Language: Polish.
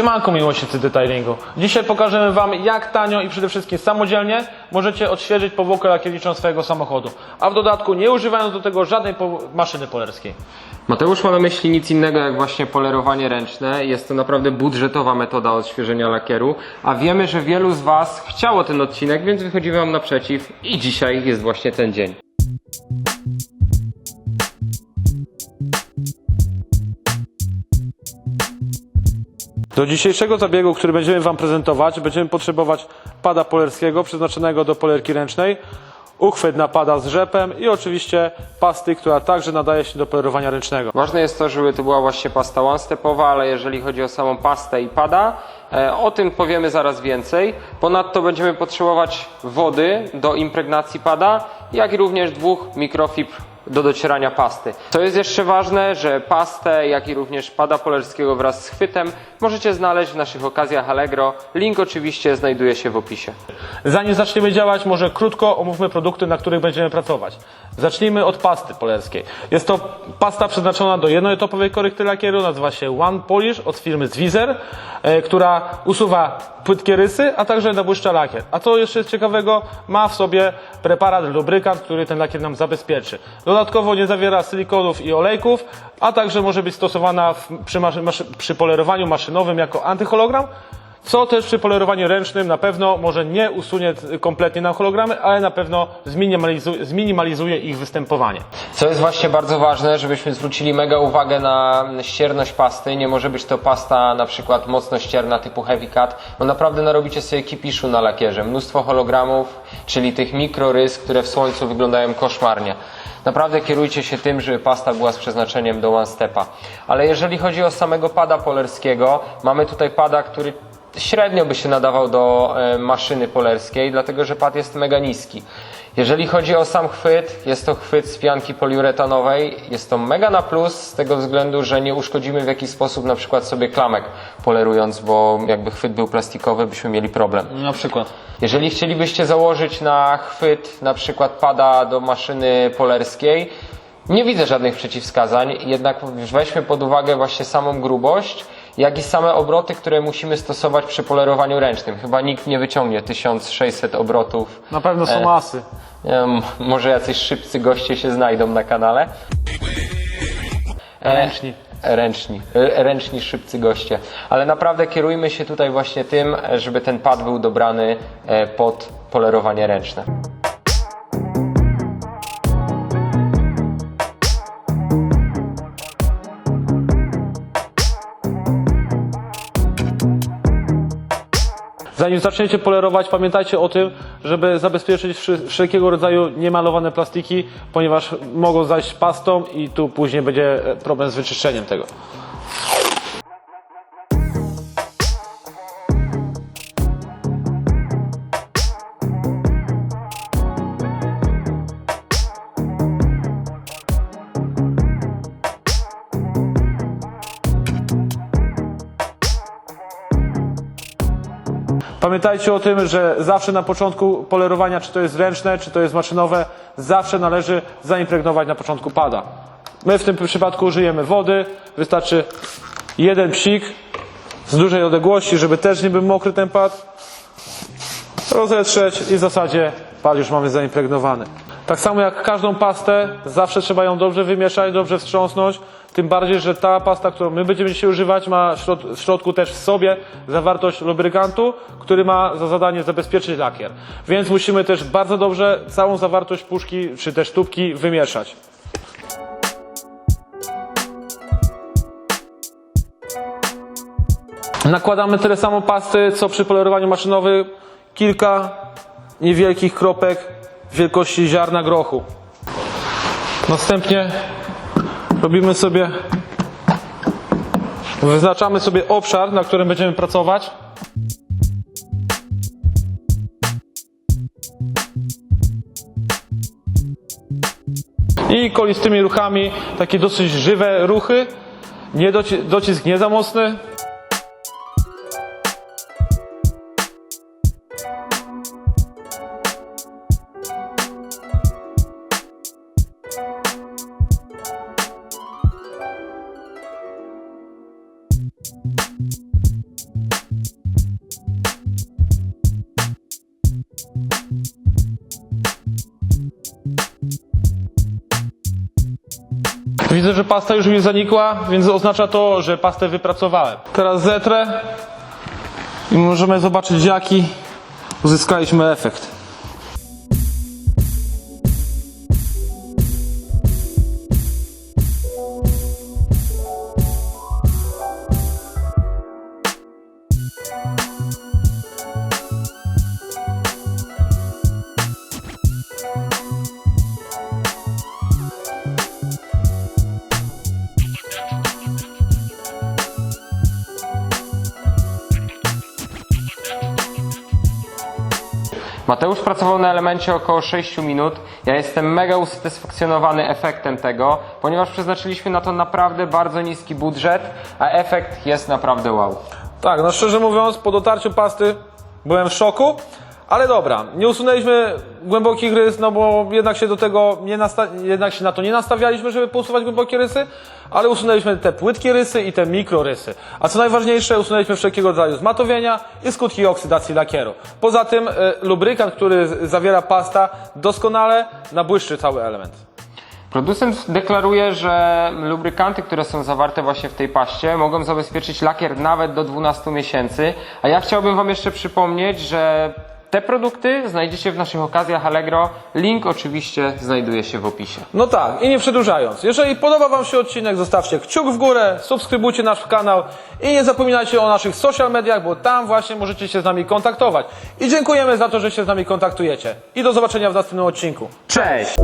Siemanko miłośnicy detailingu. Dzisiaj pokażemy Wam jak tanio i przede wszystkim samodzielnie możecie odświeżyć powłokę lakierniczą swojego samochodu. A w dodatku nie używając do tego żadnej po- maszyny polerskiej. Mateusz ma na myśli nic innego jak właśnie polerowanie ręczne. Jest to naprawdę budżetowa metoda odświeżenia lakieru, a wiemy, że wielu z Was chciało ten odcinek, więc wychodzimy Wam naprzeciw i dzisiaj jest właśnie ten dzień. Do dzisiejszego zabiegu, który będziemy Wam prezentować, będziemy potrzebować pada polerskiego przeznaczonego do polerki ręcznej, uchwyt na pada z rzepem i oczywiście pasty, która także nadaje się do polerowania ręcznego. Ważne jest to, żeby to była właśnie pasta one-stepowa, ale jeżeli chodzi o samą pastę i pada, e, o tym powiemy zaraz więcej. Ponadto będziemy potrzebować wody do impregnacji pada, jak i również dwóch mikrofibr do docierania pasty. Co jest jeszcze ważne, że pastę, jak i również pada polerskiego wraz z chwytem możecie znaleźć w naszych okazjach Allegro. Link oczywiście znajduje się w opisie. Zanim zaczniemy działać, może krótko omówmy produkty, na których będziemy pracować. Zacznijmy od pasty polerskiej. Jest to pasta przeznaczona do jednoetapowej korekty lakieru, nazywa się One Polish od firmy Zwizer, e, która usuwa płytkie rysy, a także nabłyszcza lakier. A co jeszcze jest ciekawego, ma w sobie preparat, lubrykant, który ten lakier nam zabezpieczy. Dodatkowo nie zawiera silikonów i olejków, a także może być stosowana w, przy, maszy, przy polerowaniu maszynowym jako antyhologram, co też przy polerowaniu ręcznym na pewno może nie usunie kompletnie na hologramy, ale na pewno zminimalizuje, zminimalizuje ich występowanie. Co jest właśnie bardzo ważne, żebyśmy zwrócili mega uwagę na ścierność pasty. Nie może być to pasta na przykład mocno ścierna typu heavy cut, bo naprawdę narobicie sobie kipiszu na lakierze. Mnóstwo hologramów, czyli tych mikrorys, które w słońcu wyglądają koszmarnie. Naprawdę kierujcie się tym, żeby pasta była z przeznaczeniem do one stepa. Ale jeżeli chodzi o samego pada polerskiego, mamy tutaj pada, który średnio by się nadawał do e, maszyny polerskiej, dlatego że pad jest mega niski. Jeżeli chodzi o sam chwyt, jest to chwyt z pianki poliuretanowej. Jest to mega na plus z tego względu, że nie uszkodzimy w jakiś sposób na przykład sobie klamek polerując, bo jakby chwyt był plastikowy, byśmy mieli problem. Na przykład. Jeżeli chcielibyście założyć na chwyt na przykład pada do maszyny polerskiej, nie widzę żadnych przeciwwskazań, jednak weźmy pod uwagę właśnie samą grubość, jak i same obroty, które musimy stosować przy polerowaniu ręcznym. Chyba nikt nie wyciągnie 1600 obrotów. Na pewno są E, masy. Wiem, może jacyś szybcy goście się znajdą na kanale. E, Ręczni. Ręczni, e, ręczni szybcy goście. Ale naprawdę kierujmy się tutaj właśnie tym, żeby ten pad był dobrany e, pod polerowanie ręczne. Zanim zaczniecie polerować, pamiętajcie o tym, żeby zabezpieczyć wszelkiego rodzaju niemalowane plastiki, ponieważ mogą zajść pastą i tu później będzie e, problem z wyczyszczeniem tego. Pamiętajcie o tym, że zawsze na początku polerowania, czy to jest ręczne, czy to jest maszynowe, zawsze należy zaimpregnować na początku pada. My w tym przypadku użyjemy wody, wystarczy jeden psik z dużej odległości, żeby też nie był mokry ten pad. Rozetrzeć i w zasadzie pad już mamy zaimpregnowany. Tak samo jak każdą pastę, zawsze trzeba ją dobrze wymieszać, dobrze wstrząsnąć. Tym bardziej, że ta pasta, którą my będziemy dzisiaj używać, ma w środ- w środku też w sobie zawartość lubrykantu, który ma za zadanie zabezpieczyć lakier. Więc musimy też bardzo dobrze całą zawartość puszki czy też tubki wymieszać. Nakładamy tyle samo pasty, co przy polerowaniu maszynowym. Kilka niewielkich kropek wielkości ziarna grochu. Następnie robimy sobie, wyznaczamy sobie obszar, na którym będziemy pracować. I kolistymi ruchami, takie dosyć żywe ruchy, nie doci- docisk nie za mocny, Widzę, że pasta już mi zanikła, więc oznacza to, że pastę wypracowałem. Teraz zetrę i możemy zobaczyć jaki uzyskaliśmy efekt. Mateusz pracował na elemencie około 6 minut. Ja jestem mega usatysfakcjonowany efektem tego, ponieważ przeznaczyliśmy na to naprawdę bardzo niski budżet, a efekt jest naprawdę wow. Tak, no szczerze mówiąc, po dotarciu pasty byłem w szoku, ale dobra, nie usunęliśmy głębokich rys, no bo jednak się do tego nie jednak się na to nie nastawialiśmy, żeby pousuwać głębokie rysy, ale usunęliśmy te płytkie rysy i te mikrorysy. A co najważniejsze, usunęliśmy wszelkiego rodzaju zmatowienia i skutki oksydacji lakieru. Poza tym y, lubrykant, który zawiera pasta, doskonale nabłyszczy cały element. Producent deklaruje, że lubrykanty, które są zawarte właśnie w tej paście, mogą zabezpieczyć lakier nawet do 12 miesięcy. A ja chciałbym Wam jeszcze przypomnieć, że te produkty znajdziecie w naszych okazjach Allegro. Link oczywiście znajduje się w opisie. No tak, i nie przedłużając. Jeżeli podoba Wam się odcinek, zostawcie kciuk w górę, subskrybujcie nasz kanał i nie zapominajcie o naszych social mediach, bo tam właśnie możecie się z nami kontaktować. I dziękujemy za to, że się z nami kontaktujecie. I do zobaczenia w następnym odcinku. Cześć!